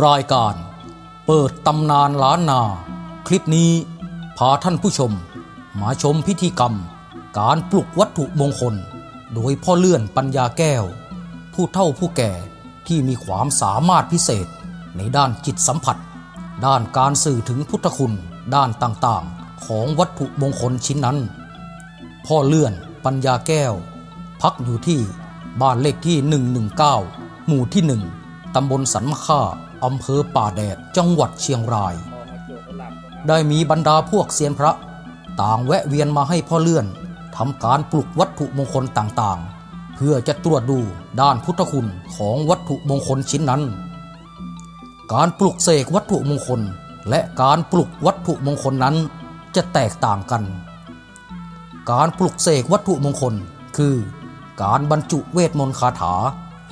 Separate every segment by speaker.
Speaker 1: รายการเปิดตำนานล้านนา คลิปนี้พาท่านผู้ชม มาชมพิธีกรรม การปลุกวัตถุมงคล โดยพ่อเลื่อนปัญญาแก้ว ผู้เฒ่าผู้แก่ที่มีความสามารถพิเศษ ในด้านจิตสัมผัส ด้านการสื่อถึงพุทธคุณด้านต่างๆ ของวัตถุมงคลชิ้นนั้น พ่อเลื่อนปัญญาแก้ว พักอยู่ที่บ้านเลขที่ 119 หมู่ที่1 ตำบลสันมะค่าอำเภอป่าแดดจังหวัดเชียงราย ได้มีบรรดาพวกเซียนพระ ต่างแวะเวียนมาให้พ่อเลื่อนทำการปลุกวัตถุมงคลต่างๆ เพื่อจะตรวจดูด้านพุทธคุณของวัตถุมงคลชิ้นนั้น การปลุกเสกวัตถุมงคลและการปลุกวัตถุมงคลนั้นจะแตกต่างกัน การปลุกเสกวัตถุมงคลคือการบรรจุเวทมนต์คาถา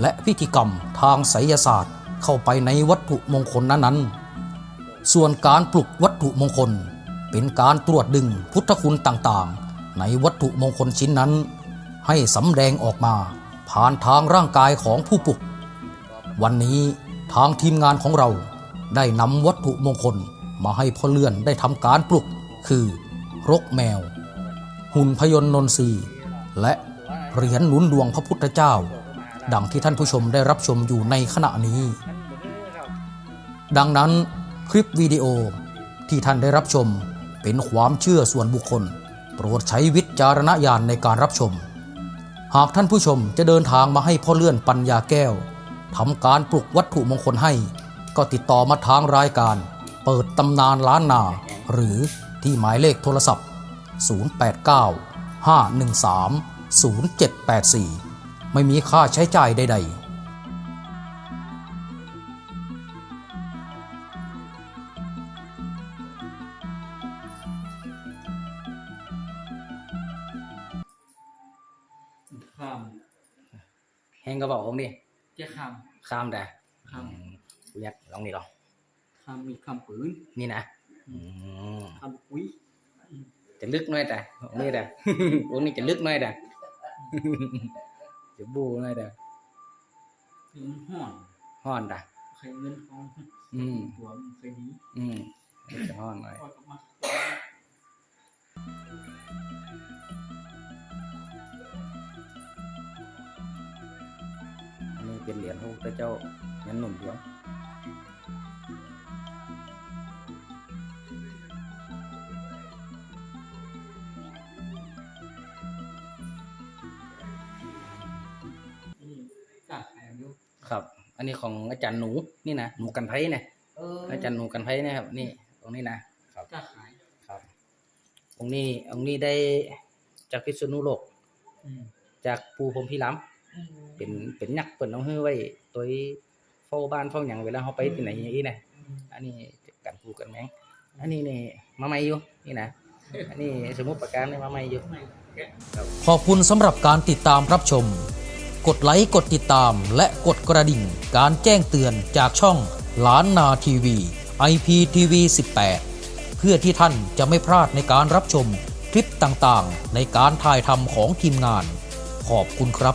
Speaker 1: และพิธีกรรมทางไสยศาสตร์เข้าไปในวัตถุมงคลนั้นๆ ส่วนการปลุกวัตถุมงคล เป็นการตรวจดึงพุทธคุณต่างๆ ในวัตถุมงคลชิ้นนั้น ให้สำแดงออกมาผ่านทางร่างกายของผู้ปลุก วันนี้ทางทีมงานของเราได้นำวัตถุมงคลมาให้พ่อเลื่อนได้ทำการปลุก คือรกแมว หุ่นพยนต์นนทรีและเหรียญหนุนดวงพระพุทธเจ้า ดังที่ท่านผู้ชมได้รับชมอยู่ในขณะนี้ ดังนั้นคลิปวิดีโอที่ท่านได้รับชมเป็นความเชื่อส่วนบุคคล โปรดใช้วิจารณญาณในการรับชม หากท่านผู้ชมจะเดินทางมาให้พ่อเลื่อนปัญญาแก้วทำการปลุกวัตถุมงคลให้ ก็ติดต่อมาทางรายการ เปิดตำนานล้านนา หรือที่หมายเลขโทรศัพท์ 089 513 0784 ไม่มีค่าใช้จ่ายใด ๆ
Speaker 2: ข้าม
Speaker 1: แห้งกระบอกผมดิ
Speaker 2: เจ้าข้าม
Speaker 1: ข้ามแต่
Speaker 2: ข้าม
Speaker 1: เรียกลองนี่ลอง
Speaker 2: ข้ามมีข้ามปืน
Speaker 1: นี่นะอืม
Speaker 2: ข้ามกุ้ย
Speaker 1: จะลึกหน่อยแต่นี่แต่วงนี้จะลึกหน่อยแต่ จะบูหน่อยแต่
Speaker 2: ถึงห่อน
Speaker 1: ห้อนแต่
Speaker 2: ใครเงินทอง
Speaker 1: อืม
Speaker 2: ตัวมันเคยดี
Speaker 1: อืมจะห้อนหน่อย
Speaker 2: ปล่อยกลับมา
Speaker 1: อันนี้เป็นเหรียญพระพุทธเจ้าเหรียญหนุนดวง ครับ อันนี้ของอาจารย์หนูนี่นะหนูกันไพ่เนี่ย
Speaker 2: เออ
Speaker 1: อาจารย์หนูกันไพ่เนะครับ นี่ตรงนี้นะ
Speaker 2: กล้าขาย
Speaker 1: ครับองค์นี้องค์นี้ได้จากพิษณุโลก
Speaker 2: อืม
Speaker 1: จากปูพรหมพิรามเป็นเป็นยักษ์เปิดน้องเฮ้อไว้ตัวเฝ้าบ้านเฝ้าหยังเวลาเขาไปที่ไหนอย่างนี้นะ
Speaker 2: อืม
Speaker 1: อันนี้กันปูกันแมงอันนี้นี่มาใหม่อยู่นี่นะอันนี้สมุดประการนี่มาใหม่อยู่
Speaker 2: ไม่แกะ
Speaker 1: ขอบคุณสำหรับการติดตามรับชม กดไลค์กดติดตามและกดกระดิ่ง การแจ้งเตือนจากช่องล้านนาทีวี IPTV 18 เพื่อที่ท่านจะไม่พลาดในการรับชมคลิปต่างๆ ในการถ่ายทำของทีมงาน ขอบคุณครับ